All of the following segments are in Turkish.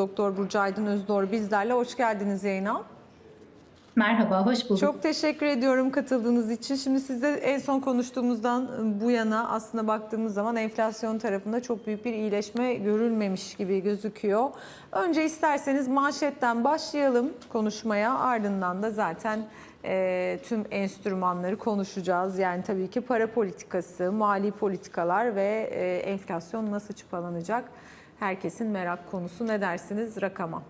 Doktor Burcu Aydın Özdoğru bizlerle. Hoş geldiniz yayına. Merhaba, hoş bulduk. Çok teşekkür ediyorum katıldığınız için. Şimdi sizde en son konuştuğumuzdan bu yana aslında baktığımız zaman enflasyon tarafında çok büyük bir iyileşme görülmemiş gibi gözüküyor. Önce isterseniz manşetten başlayalım konuşmaya ardından da zaten e, tüm enstrümanları konuşacağız. Yani tabii ki para politikası, mali politikalar ve e, enflasyon nasıl çıpalanacak? Herkesin merak konusu ne dersiniz rakama?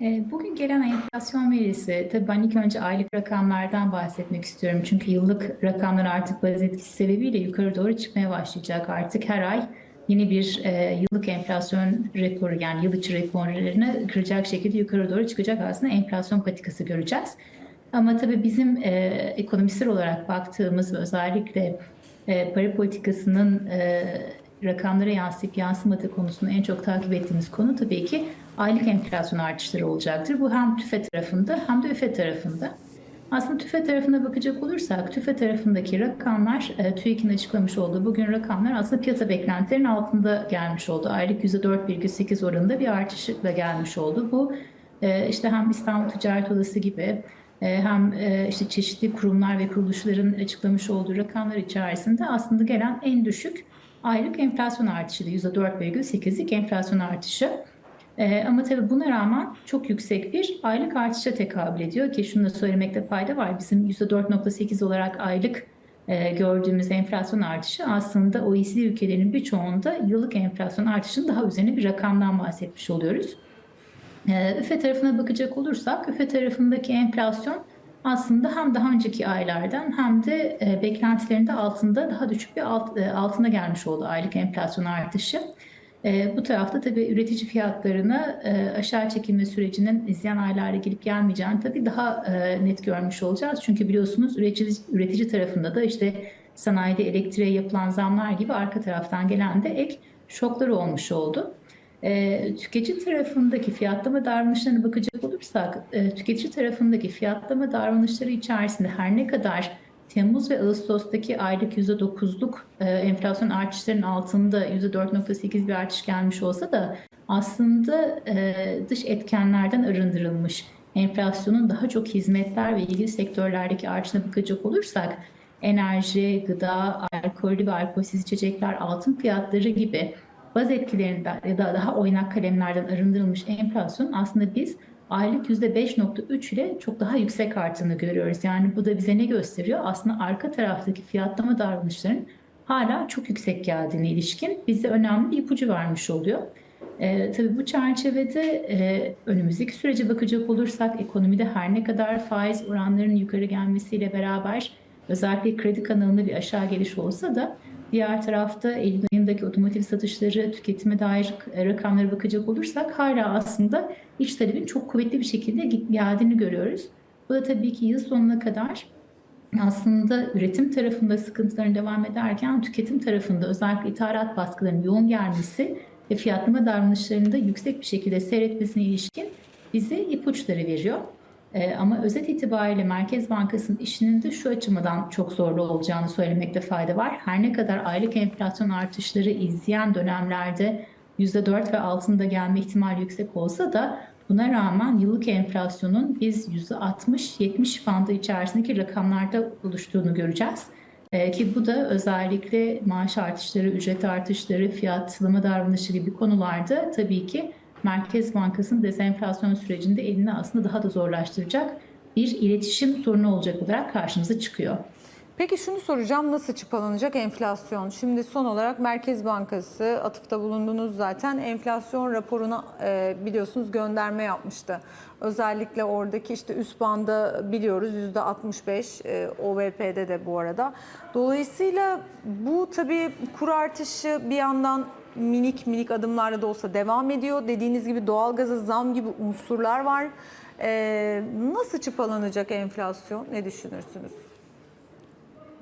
Ee, Bugün gelen enflasyon verisi, tabii ben ilk önce aylık rakamlardan bahsetmek istiyorum. Çünkü yıllık rakamlar artık baz etkisi sebebiyle yukarı doğru çıkmaya başlayacak. Artık her ay yeni bir e, yıllık enflasyon rekoru yani yıl içi rekorlarını kıracak şekilde yukarı doğru çıkacak aslında enflasyon patikası göreceğiz. Ama tabii bizim e, ekonomistler olarak baktığımız ve özellikle e, para politikasının e, rakamlara yansıyıp yansımadığı konusunu en çok takip ettiğimiz konu tabii ki aylık enflasyon artışları olacaktır. Bu hem tüfe tarafında hem de üfe tarafında. Aslında tüfe tarafına bakacak olursak tüfe tarafındaki rakamlar e, TÜİK'in açıklamış olduğu bugün rakamlar aslında piyasa beklentilerinin altında gelmiş oldu. Aylık %4,8 oranında bir artışla gelmiş oldu. Bu e, işte hem İstanbul Ticaret Odası gibi e, hem işte çeşitli kurumlar ve kuruluşların açıklamış olduğu rakamlar içerisinde aslında gelen en düşük aylık enflasyon artışı da %4,8'lik enflasyon artışı. Ee, ama tabii buna rağmen çok yüksek bir aylık artışa tekabül ediyor ki şunu da söylemekte fayda var. Bizim %4,8 olarak aylık e, gördüğümüz enflasyon artışı aslında OECD ülkelerinin birçoğunda yıllık enflasyon artışının daha üzerine bir rakamdan bahsetmiş oluyoruz. Ee, üfe tarafına bakacak olursak üfe tarafındaki enflasyon aslında hem daha önceki aylardan hem de e, beklentilerinde altında daha düşük bir alt, e, altına gelmiş oldu aylık enflasyon artışı. E, bu tarafta tabii üretici fiyatlarını e, aşağı çekilme sürecinin izleyen aylarda gelip gelmeyeceğini tabii daha e, net görmüş olacağız. Çünkü biliyorsunuz üretici, üretici tarafında da işte sanayide elektriğe yapılan zamlar gibi arka taraftan gelen de ek şoklar olmuş oldu. E, tüketici tarafındaki fiyatlama davranışlarına bakacak olursak, e, tüketici tarafındaki fiyatlama davranışları içerisinde her ne kadar Temmuz ve Ağustos'taki aylık %9'luk e, enflasyon artışlarının altında %4.8 bir artış gelmiş olsa da aslında e, dış etkenlerden arındırılmış enflasyonun daha çok hizmetler ve ilgili sektörlerdeki artışına bakacak olursak enerji, gıda, alkollü ve alkolsüz içecekler, altın fiyatları gibi baz etkilerinden ya da daha oynak kalemlerden arındırılmış enflasyon aslında biz aylık %5.3 ile çok daha yüksek arttığını görüyoruz. Yani bu da bize ne gösteriyor? Aslında arka taraftaki fiyatlama davranışlarının hala çok yüksek geldiğine ilişkin bize önemli bir ipucu vermiş oluyor. Ee, tabii bu çerçevede e, önümüzdeki sürece bakacak olursak ekonomide her ne kadar faiz oranlarının yukarı gelmesiyle beraber özellikle kredi kanalında bir aşağı geliş olsa da Diğer tarafta Eylül ayındaki otomotiv satışları, tüketime dair rakamlara bakacak olursak hala aslında iç talebin çok kuvvetli bir şekilde geldiğini görüyoruz. Bu da tabii ki yıl sonuna kadar aslında üretim tarafında sıkıntıların devam ederken tüketim tarafında özellikle ithalat baskılarının yoğun gelmesi ve fiyatlama davranışlarında yüksek bir şekilde seyretmesine ilişkin bize ipuçları veriyor. Ee, ama özet itibariyle Merkez Bankası'nın işinin de şu açımadan çok zorlu olacağını söylemekte fayda var. Her ne kadar aylık enflasyon artışları izleyen dönemlerde %4 ve altında gelme ihtimali yüksek olsa da buna rağmen yıllık enflasyonun biz %60-70 bandı içerisindeki rakamlarda oluştuğunu göreceğiz. Ee, ki bu da özellikle maaş artışları, ücret artışları, fiyatlama davranışı gibi konularda tabii ki Merkez Bankası'nın dezenflasyon sürecinde elini aslında daha da zorlaştıracak bir iletişim sorunu olacak olarak karşımıza çıkıyor. Peki şunu soracağım nasıl çıpalanacak enflasyon? Şimdi son olarak Merkez Bankası atıfta bulundunuz zaten enflasyon raporuna e, biliyorsunuz gönderme yapmıştı. Özellikle oradaki işte üst banda biliyoruz %65 e, OVP'de de bu arada. Dolayısıyla bu tabii kur artışı bir yandan minik minik adımlarla da olsa devam ediyor. Dediğiniz gibi doğalgaza zam gibi unsurlar var. E, nasıl çıpalanacak enflasyon? Ne düşünürsünüz?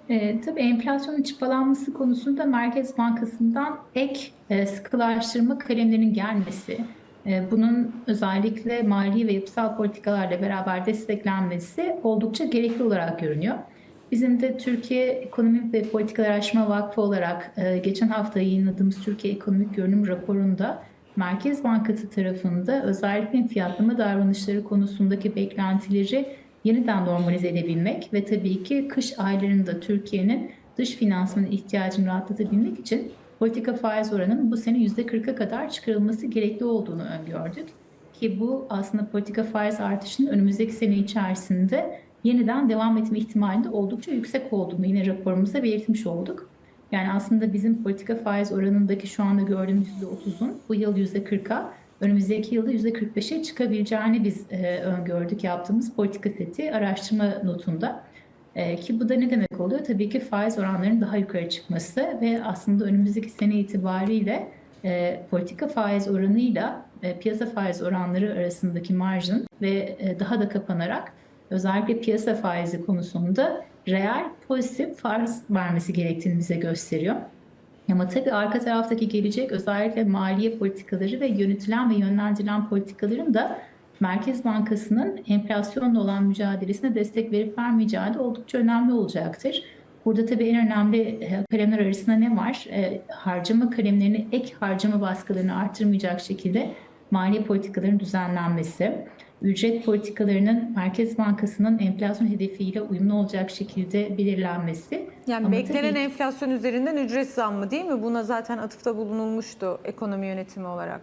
E, tabii enflasyonun çıpalanması konusunda Merkez Bankası'ndan ek e, sıkılaştırma kalemlerinin gelmesi, e, bunun özellikle mali ve yapısal politikalarla beraber desteklenmesi oldukça gerekli olarak görünüyor. Bizim de Türkiye Ekonomik ve Politikalar Araştırma Vakfı olarak e, geçen hafta yayınladığımız Türkiye Ekonomik Görünüm raporunda Merkez Bankası tarafında özellikle fiyatlama davranışları konusundaki beklentileri yeniden normalize edebilmek ve tabii ki kış aylarında Türkiye'nin dış finansman ihtiyacını rahatlatabilmek için politika faiz oranının bu sene %40'a kadar çıkarılması gerekli olduğunu öngördük. Ki bu aslında politika faiz artışının önümüzdeki sene içerisinde yeniden devam etme ihtimalinde oldukça yüksek olduğunu yine raporumuzda belirtmiş olduk. Yani aslında bizim politika faiz oranındaki şu anda gördüğümüz %30'un bu yıl %40'a, önümüzdeki yılda %45'e çıkabileceğini biz e, öngördük yaptığımız politika seti araştırma notunda. E, ki bu da ne demek oluyor? Tabii ki faiz oranlarının daha yukarı çıkması ve aslında önümüzdeki sene itibariyle e, politika faiz oranıyla e, piyasa faiz oranları arasındaki marjın ve e, daha da kapanarak özellikle piyasa faizi konusunda reel pozitif faiz vermesi gerektiğini bize gösteriyor. Ama tabii arka taraftaki gelecek özellikle maliye politikaları ve yönetilen ve yönlendirilen politikaların da Merkez Bankası'nın enflasyonla olan mücadelesine destek verip vermeyeceği de oldukça önemli olacaktır. Burada tabii en önemli e, kalemler arasında ne var? E, harcama kalemlerini, ek harcama baskılarını artırmayacak şekilde maliye politikalarının düzenlenmesi, ücret politikalarının Merkez Bankası'nın enflasyon hedefiyle uyumlu olacak şekilde belirlenmesi. Yani Ama beklenen tabii- enflasyon üzerinden ücret zammı değil mi? Buna zaten atıfta bulunulmuştu ekonomi yönetimi olarak.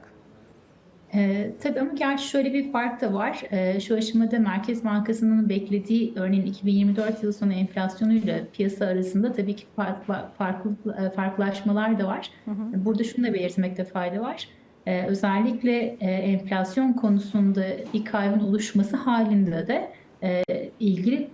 Ee, tabii ama gerçi şöyle bir fark da var. Ee, şu aşamada Merkez Bankası'nın beklediği örneğin 2024 yılı sonu enflasyonuyla piyasa arasında tabii ki fark, farklı, e, farklılaşmalar da var. Burada şunu da belirtmekte fayda var. Ee, özellikle e, enflasyon konusunda bir kaybın oluşması halinde de e, ilgili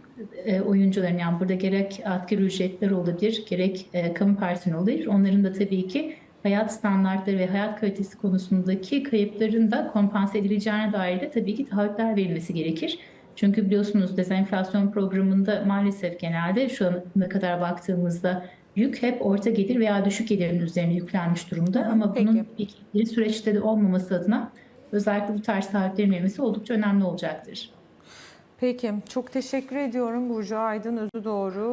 e, oyuncuların yani burada gerek asgari ücretler olabilir, gerek e, kamu personeli olabilir. Onların da tabii ki hayat standartları ve hayat kalitesi konusundaki kayıpların da kompanse edileceğine dair de tabii ki taahhütler verilmesi gerekir. Çünkü biliyorsunuz dezenflasyon programında maalesef genelde şu ana kadar baktığımızda yük hep orta gelir veya düşük gelirin üzerine yüklenmiş durumda. Ama Peki. bunun bir süreçte de olmaması adına özellikle bu tarz taahhütlerin verilmesi oldukça önemli olacaktır. Peki, çok teşekkür ediyorum Burcu Aydın Özü Doğru.